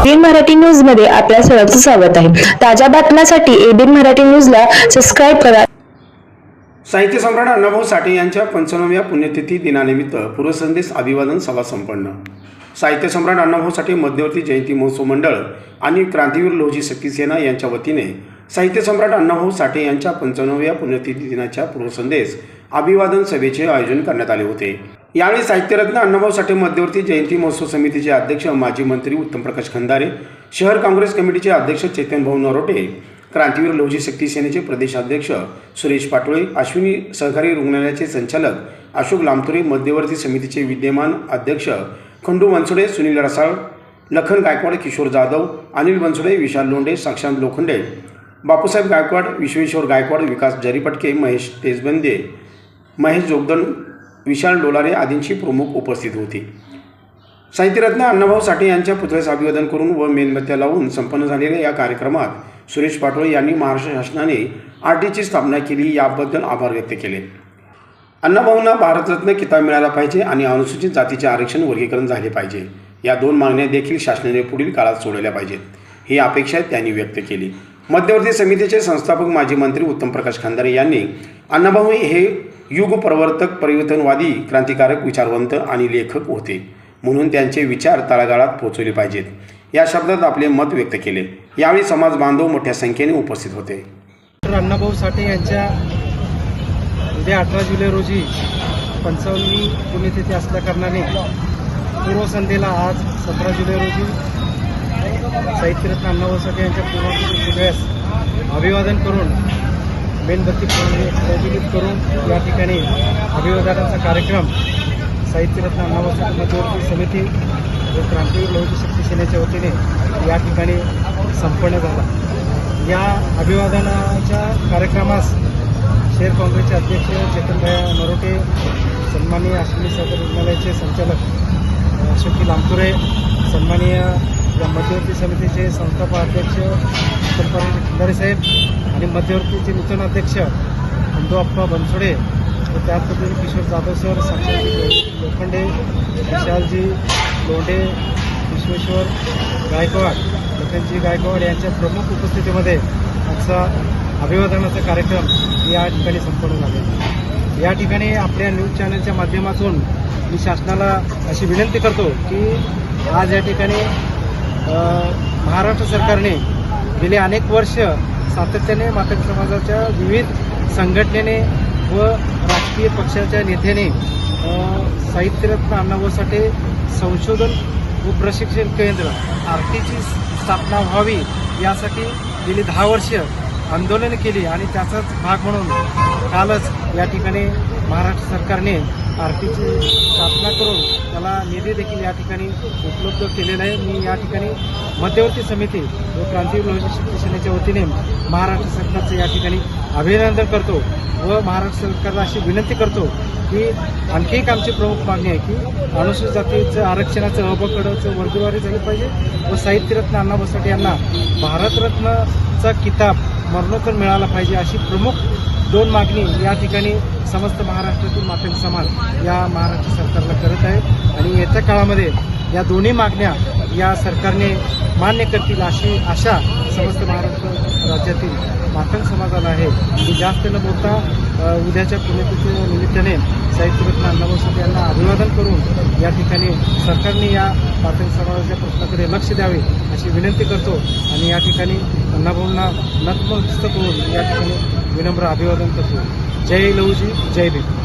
एबीन मराठी न्यूजमध्ये आपल्या सर्वांचं स्वागत आहे. ताज्या बातम्यांसाठी एबीन मराठी न्यूजला सबस्क्राईब करा. साहित्य सम्राट अण्णाभाऊ साठे यांच्या पंचावन्नव्या पुण्यतिथी दिनानिमित्त पूर्वसंदेश अभिवादन सभा संपन्न. साहित्य सम्राट अण्णाभाऊ साठे मध्यवर्ती जयंती महोत्सव मंडळ आणि क्रांतीवीर लोजी शक्ती सेना यांच्या वतीने साहित्य सम्राट अण्णाभाऊ साठे यांच्या पंचाण्णव्या पुण्यतिथी दिनाच्या पूर्वसंदेश अभिवादन सभेचे आयोजन करण्यात आले होते. यावेळी साहित्यरत्न अण्णाभाऊ साठे मध्यवर्ती जयंती महोत्सव समितीचे अध्यक्ष माजी मंत्री उत्तम प्रकाश खंदारे शहर काँग्रेस कमिटीचे अध्यक्ष चेतनभाऊ नरोटे क्रांतीवीर लोहजी शक्ती सेनेचे प्रदेशाध्यक्ष सुरेश पाटोळे अश्विनी सहकारी रुग्णालयाचे संचालक अशोक लामतुरे मध्यवर्ती समितीचे विद्यमान अध्यक्ष खंडू बनसोडे सुनील रसाळ लखन गायकवाड किशोर जाधव अनिल बनसोडे विशाल लोंडे साक्षांत लोखंडे बापूसाहेब गायकवाड विश्वेश्वर गायकवाड विकास जरीपटके महेश तेजबंदे महेश जोगदन विशाल डोलारे आदींची प्रमुख उपस्थित होती. साहित्यरत्न अण्णाभाऊ साठे यांच्या पुतळ्यास अभिवादन करून व मेणबत्त्या लावून संपन्न झालेल्या या कार्यक्रमात सुरेश पाटोळे यांनी महाराष्ट्र शासनाने आर टीची स्थापना केली याबद्दल आभार व्यक्त केले. अण्णाभाऊंना भारतरत्न किताब मिळाला पाहिजे आणि अनुसूचित जातीचे आरक्षण वर्गीकरण झाले पाहिजे. या दोन मागण्या देखील शासनाने पुढील काळात सोडवल्या पाहिजेत. ही अपेक्षा त्यांनी व्यक्त केली. मध्यवर्ती समितीचे संस्थापक माजी मंत्री उत्तम प्रकाश खांदारे यांनी अण्णाभाऊ हे युग प्रवर्तक परिवर्तनवादी क्रांतिकारक विचारवंत आणि लेखक होते म्हणून त्यांचे विचार तळागाळात पोहोचवले पाहिजेत. या शब्दात आपले मत व्यक्त केले. यावेळी समाज बांधव मोठ्या संख्येने उपस्थित होते. अण्णाभाऊ साठे यांच्या उद्या अठरा जुलै रोजी पंचावन्नवी पुण्यतिथी असल्याकारणाने पूर्वसंध्येला आज सतरा जुलै रोजी साहित्यरत्न अण्णाभाऊ साठे यांच्या पूर्वतिथी अभिवादन करून मेणबत्ती प्रज्वलित करून या ठिकाणी अभिवादनाचा कार्यक्रम साहित्यरत्न अण्णाभाऊ साठे मध्यवर्ती समिती व क्रांतीवीर लोहजी शक्ती सेनेच्या वतीने या ठिकाणी संपन्न झाला. या अभिवादनाच्या कार्यक्रमास शहर काँग्रेसचे अध्यक्ष चेतनभाई नरोटे सन्माननीय अश्विनी सागर रुग्णालयाचे संचालक अशोकी लामपुरे सन्माननीय मध्यवर्ती समितीचे संस्थापक अध्यक्ष उत्तमपाल खंडारे साहेब आणि मध्यवर्तीचे नूतन अध्यक्ष खंडू अप्पा बनसोडे व त्याच पद्धतीने किशोर जाधव सर साक्षी लोखंडे विशालजी लोंढे विश्वेश्वर गायकवाड लखनजी गायकवाड यांच्या प्रमुख उपस्थितीमध्ये आजचा अभिवादनाचा कार्यक्रम या ठिकाणी संपन्न झाला. या ठिकाणी आपल्या न्यूज चॅनलच्या माध्यमातून मी शासनाला अशी विनंती करतो की आज या ठिकाणी महाराष्ट्र सरकारने गेले अनेक वर्ष सातत्याने मातक समाजाच्या विविध संघटनेने व राजकीय पक्षाच्या नेत्याने साहित्यरत्न अण्णाभाऊ साठे संशोधन व प्रशिक्षण केंद्र आरतीची स्थापना व्हावी यासाठी गेली दहा वर्ष आंदोलन केली आणि त्याचाच भाग म्हणून कालच या ठिकाणी महाराष्ट्र सरकारने आरतीची स्थापना करून त्याला निधी देखील या ठिकाणी उपलब्ध केलेला आहे. मी या ठिकाणी मध्यवर्ती समिती व क्रांती लोहित सेनेच्या वतीने महाराष्ट्र सरकारचं या ठिकाणी अभिनंदन करतो व महाराष्ट्र सरकारला अशी विनंती करतो की आणखी एक आमची प्रमुख मागणी आहे की अनुसूचित जातीचं आरक्षणाचं अबकडचं वर्गवारी झाली पाहिजे व साहित्यरत्न अण्णा साठे यांना भारतरत्नचा किताब मरणोत्तर मिळाला पाहिजे अशी प्रमुख दोन मागणी या ठिकाणी समस्त महाराष्ट्रातील मातंग समाज या महाराष्ट्र सरकारला करत आहे आणि येत्या काळामध्ये या दोन्ही मागण्या या सरकारने मान्य करतील अशी आशा समस्त महाराष्ट्र राज्यातील मातंग समाजाला आहे. की जास्त न बोलता उद्याच्या पुण्यतिथी निमित्ताने साहित्यरत्न अण्णाभाऊ यांना अभिवादन करून या ठिकाणी सरकारने या मातंग समाजाच्या प्रश्नाकडे लक्ष द्यावे अशी विनंती करतो. आणि या ठिकाणी अण्णाभाऊंना नतमस्तक होऊन या ठिकाणी विनम्र अभिवादन करतो जय लहूजी जय भीम